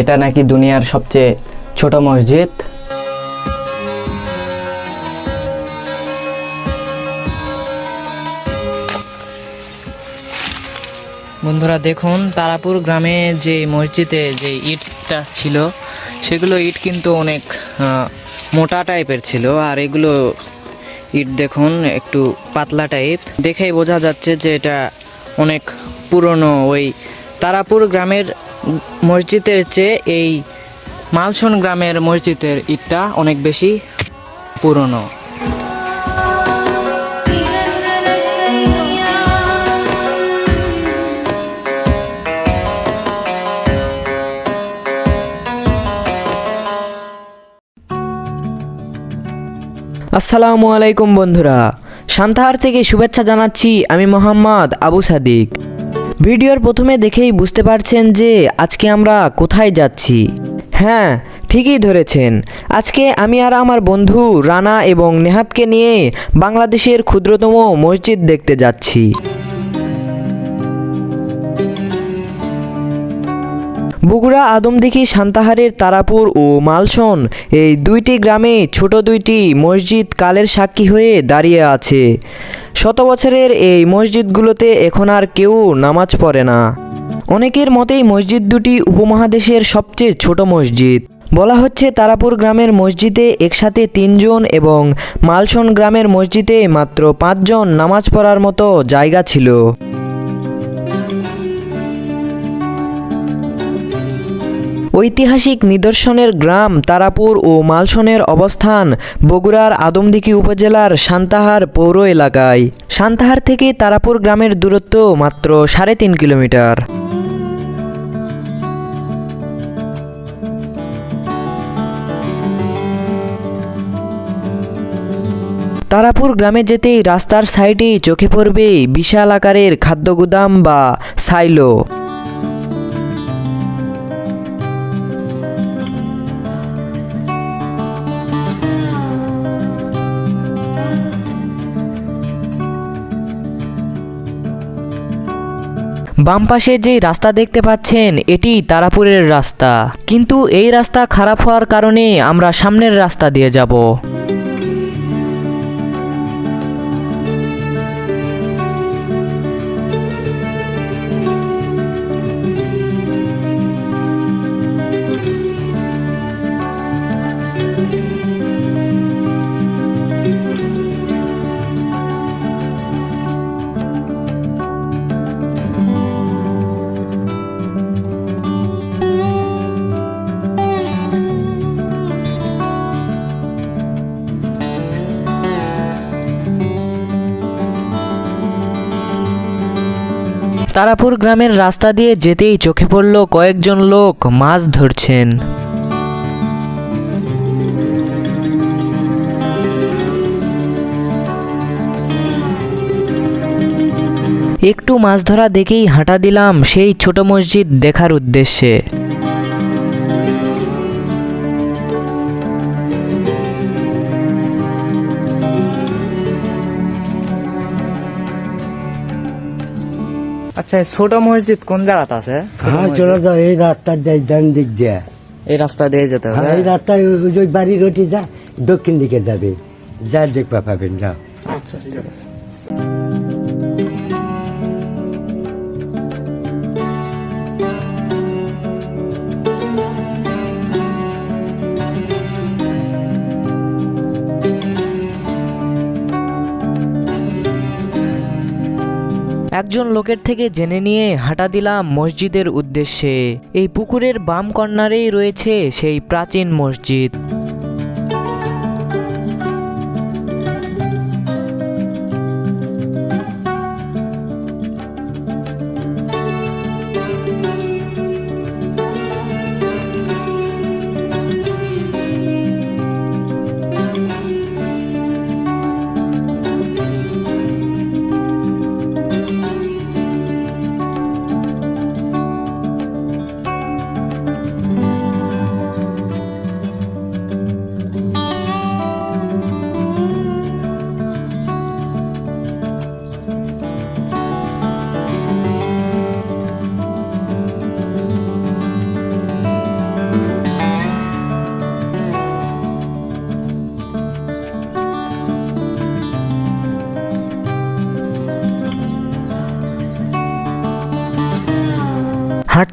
এটা নাকি দুনিয়ার সবচেয়ে ছোট মসজিদ? বন্ধুরা দেখুন, তারাপুর গ্রামে যে মসজিদে যে ইটটা ছিল, সেগুলো ইট কিন্তু অনেক মোটা টাইপের ছিল। আর এগুলো ইট দেখুন, একটু পাতলা টাইপ। দেখেই বোঝা যাচ্ছে যে এটা অনেক পুরনো ওই তারাপুর গ্রামের মসজিদের চেয়ে এই মালসন গ্রামের মসজিদের ইটটা অনেক বেশি পুরনো। আসসালামু আলাইকুম বন্ধুরা, সান্তাহার থেকে শুভেচ্ছা জানাচ্ছি আমি মোহাম্মদ আবু সাদিক। ভিডিওর প্রথমে দেখেই বুঝতে পারছেন যে আজকে আমরা কোথায় যাচ্ছি। হ্যাঁ ঠিকই ধরেছেন। আজকে আমি আর আমার বন্ধু রানা এবং নেহাতকে নিয়ে বাংলাদেশের ক্ষুদ্রতম মসজিদ দেখতে যাচ্ছি। বগুড়া, আদমদিঘি, সান্তাহারের তারাপুর ও মালসন এই দুইটি গ্রামে ছোট দুইটি মসজিদ কালের সাক্ষী হয়ে দাঁড়িয়ে আছে। শত বছরের এই মসজিদগুলোতে এখন আর কেউ নামাজ পড়ে না। অনেকের মতেই মসজিদ দুটি উপমহাদেশের সবচেয়ে ছোট মসজিদ। বলা হচ্ছে তারাপুর গ্রামের মসজিদে একসাথে তিনজন এবং মালসন গ্রামের মসজিদে মাত্র পাঁচজন নামাজ পড়ার মতো জায়গা ছিল। ঐতিহাসিক নিদর্শনের গ্রাম তারাপুর ও মালসনের অবস্থান বগুড়ার আদমদিঘি উপজেলার সান্তাহার পৌর এলাকায়। সান্তাহার থেকে তারাপুর গ্রামের দূরত্ব মাত্র সাড়ে তিন কিলোমিটার। তারাপুর গ্রামে যেতেই রাস্তার সাইডেই চোখে পড়বে বিশাল আকারের খাদ্য গুদাম বা সাইলো। বাম পাশে যে রাস্তা দেখতে পাচ্ছেন, এটি তারাপুরের রাস্তা। কিন্তু এই রাস্তা খারাপ হওয়ার কারণে আমরা সামনের রাস্তা দিয়ে যাব। তারাপুর গ্রামের রাস্তা দিয়ে যেতেই চোখে পড়ল কয়েকজন লোক মাছ ধরছেন। একটু মাছ ধরা দেখেই হাঁটা দিলাম সেই ছোট মসজিদ দেখার উদ্দেশ্যে। আচ্ছা ছোট মসজিদ কোন জায়গাতে আছে? হ্যাঁ চলে যাও এই রাস্তার দিয়ে ডান দিক দিয়ে। এই রাস্তা দিয়ে যেতে হবে হ্যাঁ এই রাস্তায় ওই বাড়ি রোটি যা দক্ষিণ দিকে যাবে। যা দেখবা পাবেন যাও। আচ্ছা ঠিক আছে। একজন লোকের থেকে জেনে নিয়ে হাঁটা দিলাম মসজিদের উদ্দেশ্যে। এই পুকুরের বাম কর্নারেই রয়েছে সেই প্রাচীন মসজিদ।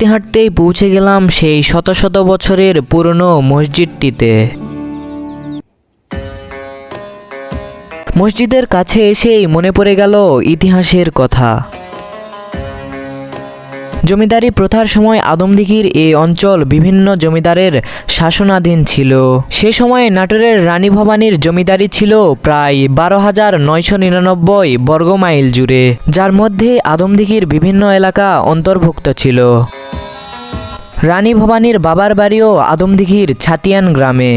হাঁটতে হাঁটতেই পৌঁছে গেলাম সেই শত শত বছরের পুরনো মসজিদটিতে। মসজিদের কাছে এসেই মনে পড়ে গেল ইতিহাসের কথা। জমিদারি প্রথার সময় আদমদিঘির এই অঞ্চল বিভিন্ন জমিদারের শাসনাধীন ছিল। সে সময়ে নাটোরের রানী ভবানীর জমিদারি ছিল প্রায় বারো হাজার নয়শো নিরানব্বই বর্গমাইল জুড়ে, যার মধ্যে আদমদিঘির বিভিন্ন এলাকা অন্তর্ভুক্ত ছিল। রানী ভবানীর বাবার বাড়িও আদমদিঘির ছাতিয়ান গ্রামে।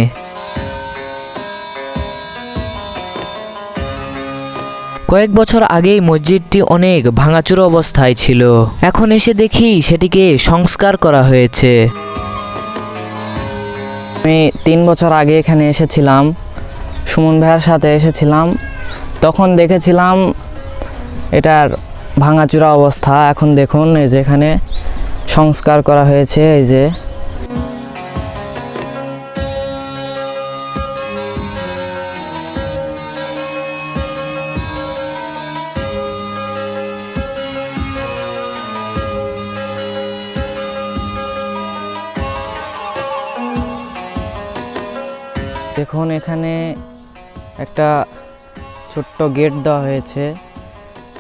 কয়েক বছর আগেই মসজিদটি অনেক ভাঙাচুরো অবস্থায় ছিল। এখন এসে দেখি সেটিকে সংস্কার করা হয়েছে। আমি তিন বছর আগে এখানে এসেছিলাম, সুমন ভাইয়ের সাথে এসেছিলাম। তখন দেখেছিলাম এটার ভাঙাচুরা অবস্থা। এখন দেখুন এই যে এখানে সংস্কার করা হয়েছে, এই যে এখানে একটা ছোট্ট গেট দেওয়া হয়েছে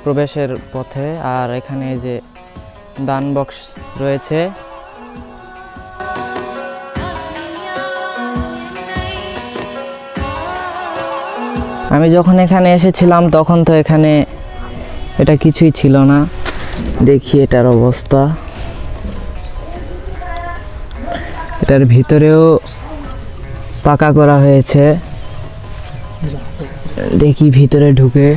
প্রবেশের পথে। আর এখানে যে দান বক্স রয়েছে। আমি যখন এখানে এসেছিলাম, তখন তো এখানে এটা কিছুই ছিল না। দেখি এটার অবস্থা। এটার ভিতরেও পাকা করা হয়েছে। দেখি ভিতরে ঢুকে।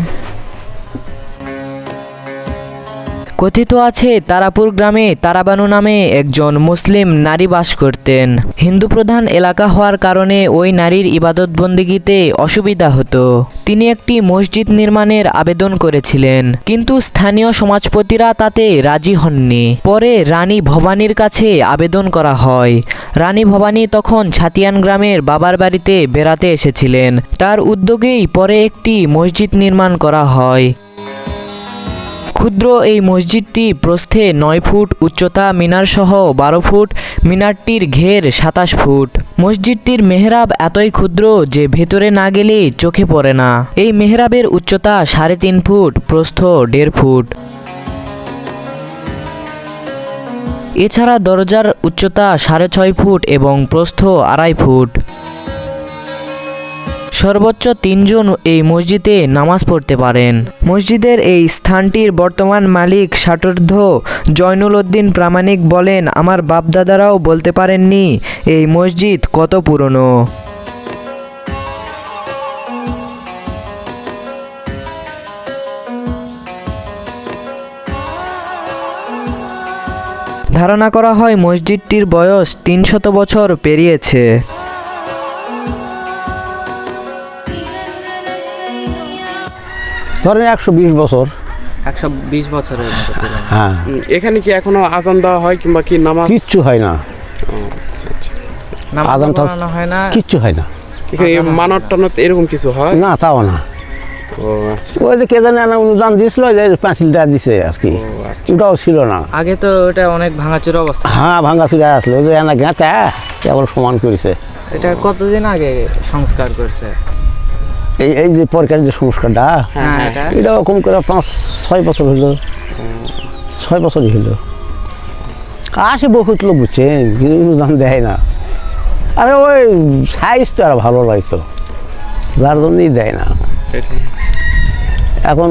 কথিত আছে, তারাপুর গ্রামে তারাবানু নামে একজন মুসলিম নারী বাস করতেন। হিন্দু প্রধান এলাকা হওয়ার কারণে ওই নারীর ইবাদত বন্দিগিতে অসুবিধা হতো। তিনি একটি মসজিদ নির্মাণের আবেদন করেছিলেন, কিন্তু স্থানীয় সমাজপতিরা তাতে রাজি হননি। পরে রানী ভবানীর কাছে আবেদন করা হয়। রানী ভবানী তখন ছাতিয়ান গ্রামের বাবার বাড়িতে বেড়াতে এসেছিলেন। তার উদ্যোগেই পরে একটি মসজিদ নির্মাণ করা হয়। ক্ষুদ্র এই মসজিদটি প্রস্থে নয় ফুট, উচ্চতা মিনার সহ বারো ফুট, মিনারটির ঘের সাতাশ ফুট। মসজিদটির মেহরাব এতই ক্ষুদ্র যে ভেতরে না গেলে চোখে পড়ে না। এই মেহরাবের উচ্চতা সাড়ে তিন ফুট, প্রস্থ দেড় ফুট। এছাড়া দরজার উচ্চতা সাড়ে ছয় ফুট এবং প্রস্থ আড়াই ফুট। সর্বোচ্চ তিনজন এই মসজিদে নামাজ পড়তে পারেন। মসজিদের এই স্থানটির বর্তমান মালিক ষাটোর্ধ জয়নুল উদ্দিন প্রামাণিক বলেন, আমার বাপদাদারাও বলতে পারেননি এই মসজিদ কত পুরনো। ধারণা করা হয় মসজিদটির বয়স তিনশত বছর পেরিয়েছে। ধরেন একশো বিশ বছর। একশো বিশ বছরের হ্যাঁ। এখানে কি এখনও আজান দেওয়া হয় কিংবা কি নামাজ? কিচ্ছু হয় না। নামাজ আজান হয় না। কিচ্ছু হয় না। এখানে মানত টানত এরকম কিছু হয়? না তাও না। ও আচ্ছা। ওই যে কে জানে না অনুদান দিয়েছিল যে পাঁচিলটা দিছে আর কি। আচ্ছা। ওটাও ছিল না। আগে তো এটা অনেক ভাঙাচুরা অবস্থা। হ্যাঁ ভাঙ্গা চুরা আসলো। ওই যে এনা গেঁচা কেবল সমান করেছে। এটা কতদিন আগে সংস্কার করছে? এই এই যে পরকার যে সংস্কারটা হ্যাঁ এটা। এটাও কম করে পাঁচ ছয় বছর হলো। ছয় বছরই হলো। আসে বহুত লোক বুঝছেন কিন্তু অনুদান দেয় না। আরে ওই সাইজ তো আর ভালো লাগতো যার জন্যই দেয় না। এখন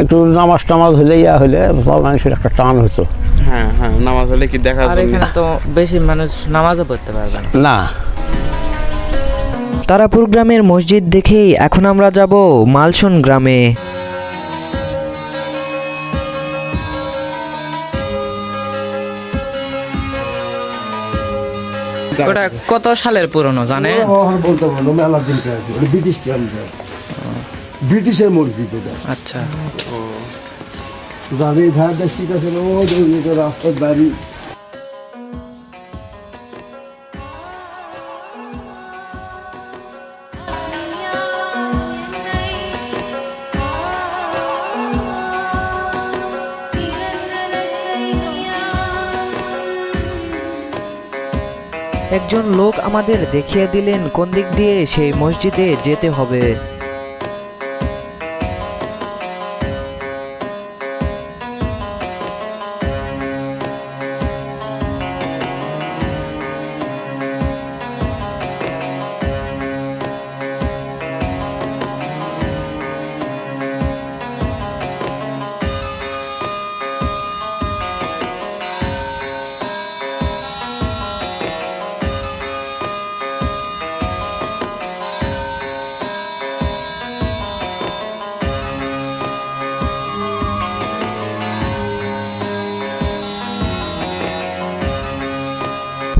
একটু নামাজ টামাজ হলে ইয়া হলে সব মানুষের একটা টান হতো হ্যাঁ হ্যাঁ নামাজ হলে কি দেখা এখানে তো বেশি মানুষ নামাজও পড়তে পারবে না। না। তারাপুর গ্রামের মসজিদ দেখেই এখন আমরা যাব মালসন গ্রামে। ওটা কত সালের পুরনো জানে? বলতে পারব মেলা দিন ব্রিটিশ ব্রিটিশের মসজিদ এটা আচ্ছা। ধার রাস্তার বাড়ি। লোক আমাদের দেখিয়ে দিলেন কোন দিক দিয়ে সেই মসজিদে যেতে হবে।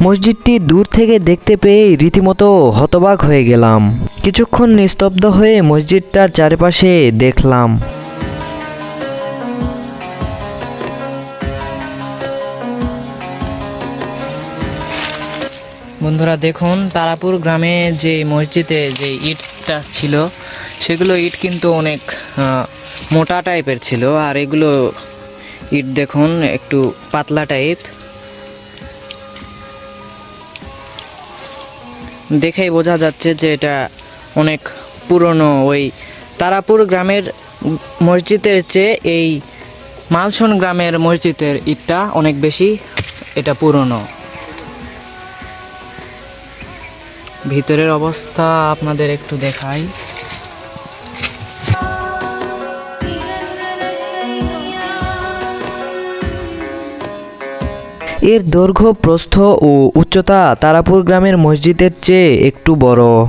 মসজিদটি দূর থেকে দেখতে পেয়ে রীতিমতো হতবাক হয়ে গেলাম। কিছুক্ষণ নিস্তব্ধ হয়ে মসজিদটার চারপাশে দেখলাম। বন্ধুরা, দেখুন, তারাপুর গ্রামে যে মসজিদে যে ইটটা ছিল, সেগুলো ইট কিন্তু অনেক মোটা টাইপের ছিল। আর এগুলো ইট দেখুন, একটু পাতলা টাইপ দেখেই বোঝা যাচ্ছে যে এটা অনেক পুরনো ওই তারাপুর গ্রামের মসজিদের চেয়ে এই মালসন গ্রামের মসজিদের ইটটা অনেক বেশি এটা পুরনো। ভিতরের অবস্থা আপনাদের একটু দেখাই। এর দৈর্ঘ্য প্রস্থ ও উচ্চতা তারাপুর গ্রামের মসজিদের চেয়ে একটু বড়।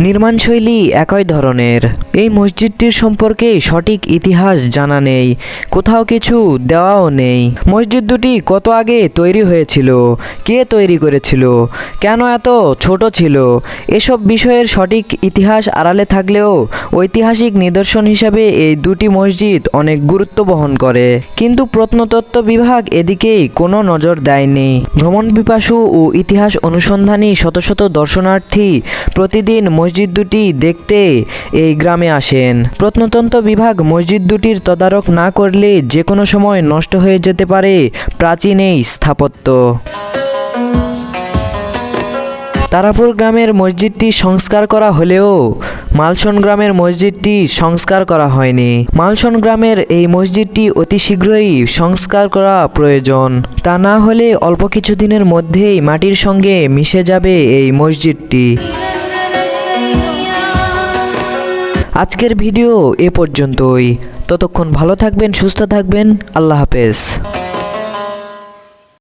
নির্মাণশৈলী একই ধরনের। এই মসজিদটির সম্পর্কে সঠিক ইতিহাস জানা নেই, কোথাও কিছু দেওয়াও নেই। মসজিদ দুটি কত আগে তৈরি হয়েছিল? কে তৈরি করেছিল? কেন এত ছোট ছিল? এসব বিষয়ের সঠিক ইতিহাস আড়ালে থাকলেও ঐতিহাসিক নিদর্শন হিসাবে এই দুটি মসজিদ অনেক গুরুত্ব বহন করে। কিন্তু প্রত্নতত্ত্ব বিভাগ এদিকেই কোনো নজর দেয়নি। ভ্রমণ পিপাসু ও ইতিহাস অনুসন্ধানী শত শত দর্শনার্থী প্রতিদিন মসজিদ দুটি দেখতে এই গ্রামে আসেন। প্রত্নতন্ত্র বিভাগ মসজিদ দুটির তদারক না করলে যে কোনো সময় নষ্ট হয়ে যেতে পারে প্রাচীন এই স্থাপত্য। তারাপুর গ্রামের মসজিদটি সংস্কার করা হলেও মালসন গ্রামের মসজিদটি সংস্কার করা হয়নি। মালসন গ্রামের এই মসজিদটি অতি শীঘ্রই সংস্কার করা প্রয়োজন। তা না হলে অল্প কিছুদিনের মধ্যেই মাটির সঙ্গে মিশে যাবে এই মসজিদটি। আজকের ভিডিও এ পর্যন্তই। ততক্ষণ ভালো থাকবেন সুস্থ থাকবেন। আল্লাহ হাফেজ।